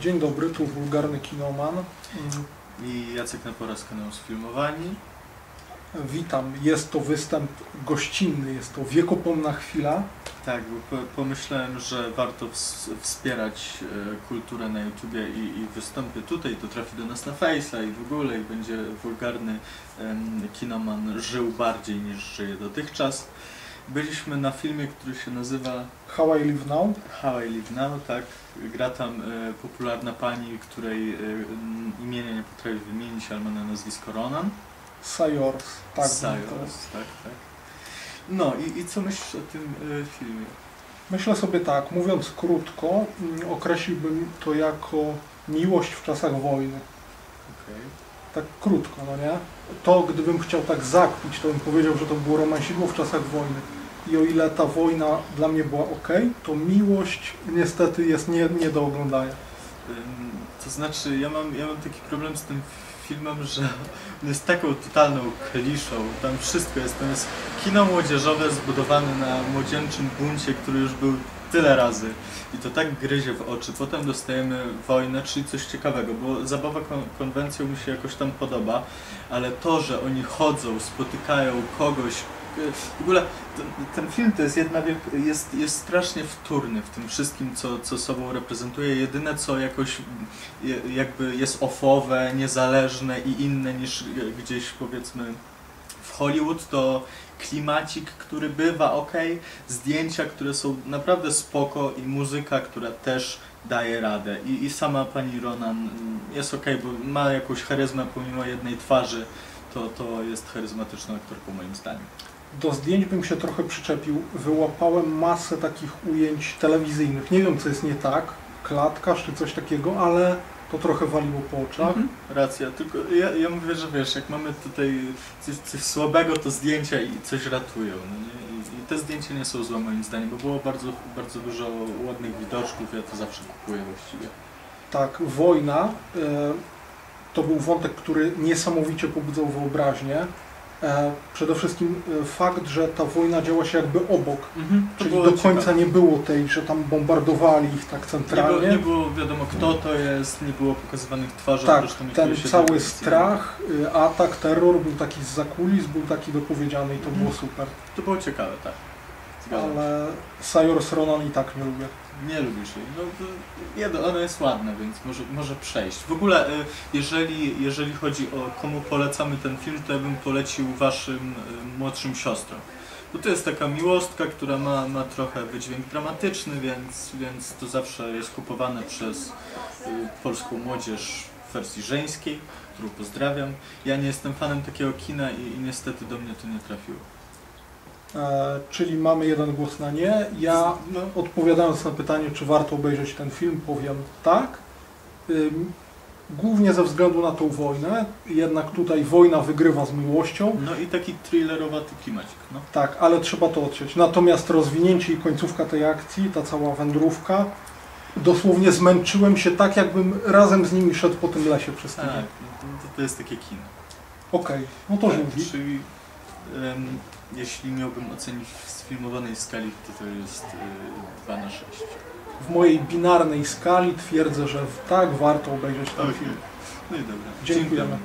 Dzień dobry, tu wulgarny kinoman. I Jacek Napora z kanału Sfilmowani. Witam. Jest to występ gościnny, jest to wiekopomna chwila. Tak, bo po, pomyślałem, że warto ws wspierać e, kulturę na YouTubie i, i wystąpię tutaj, to trafi do nas na Face'a i w ogóle i będzie wulgarny kinoman żył bardziej niż żyje dotychczas. Byliśmy na filmie, który się nazywa How I Live Now. How I Live Now, tak. Gra tam e, popularna pani, której e, imienia nie potrafię wymienić, ale ma na nazwisko Ronan. Sayors. Tak, Sayors, tak, tak. No i, i co myślisz o tym e, filmie? Myślę sobie tak, mówiąc krótko, mm, określiłbym to jako miłość w czasach wojny. Okej. Tak krótko, no nie? To gdybym chciał tak zakpić, to bym powiedział, że to było romansidło w czasach wojny. I o ile ta wojna dla mnie była ok, to miłość niestety jest nie, nie do oglądania. To znaczy, ja mam, ja mam taki problem z tym filmem, że on jest taką totalną kliszą. Tam wszystko jest. Tam jest kino młodzieżowe zbudowane na młodzieńczym buncie, który już był tyle razy. I to tak gryzie w oczy. Potem dostajemy wojnę, czyli coś ciekawego, bo zabawa kon konwencją mi się jakoś tam podoba, ale to, że oni chodzą, spotykają kogoś, w ogóle ten, film to jest jedna jest, jest strasznie wtórny w tym wszystkim, co, co sobą reprezentuje. Jedyne, co jakoś jakby jest ofowe, niezależne i inne niż y, gdzieś powiedzmy w Hollywood, to klimacik, który bywa ok, zdjęcia, które są naprawdę spoko i muzyka, która też daje radę. I, i sama pani Ronan mm, jest ok, bo ma jakąś charyzmę pomimo jednej twarzy, to, to jest charyzmatyczną aktorką moim zdaniem. Do zdjęć bym się trochę przyczepił. Wyłapałem masę takich ujęć telewizyjnych. Nie wiem, co jest nie tak, klatkarz czy coś takiego, ale to trochę waliło po oczach. Mhm. Racja, tylko ja, ja mówię, że wiesz, jak mamy tutaj coś, coś słabego, to zdjęcia i coś ratują. No nie? I, te zdjęcia nie są złe moim zdaniem, bo było bardzo, bardzo dużo ładnych widoczków, ja to zawsze kupuję właściwie. Tak, wojna e, to był wątek, który niesamowicie pobudzał wyobraźnię. E, przede wszystkim e, fakt, że ta wojna działa się jakby obok, To czyli do końca ciekawe. nie było tej, że tam bombardowali ich tak nie było, centralnie. nie było wiadomo kto to jest, nie było pokazywanych twarzy. Tak, ten cały strach, y, atak, terror był taki z zakulis, był taki dopowiedziany i to było super. To było ciekawe, tak. Ale Sayors Ronan i tak nie lubię. Nie lubisz jej. No, to ona jest ładna, więc może, może przejść. W ogóle, y, jeżeli, jeżeli chodzi o komu polecamy ten film, to ja bym polecił waszym y, młodszym siostrom. Bo to jest taka miłostka, która ma, ma trochę wydźwięk dramatyczny, więc, więc to zawsze jest kupowane przez y, polską młodzież w wersji żeńskiej, którą pozdrawiam. Ja nie jestem fanem takiego kina i, i niestety do mnie to nie trafiło. E, czyli mamy jeden głos na nie. Ja No, odpowiadając na pytanie, czy warto obejrzeć ten film, powiem tak. Głównie ze względu na tą wojnę, jednak tutaj wojna wygrywa z miłością. no i taki thrillerowaty klimacik, no. Tak, ale trzeba to odsieć. Natomiast rozwinięcie i końcówka tej akcji, ta cała wędrówka, dosłownie zmęczyłem się tak, jakbym razem z nimi szedł po tym lesie przez Tak, tydzień. no to, to, jest takie kino. Okej, no to tak. Czyli jeśli miałbym ocenić w sfilmowanej skali, to to jest y, 2 na 6. W mojej binarnej skali twierdzę, że tak warto obejrzeć ten film. No i dobra. Dziękujemy.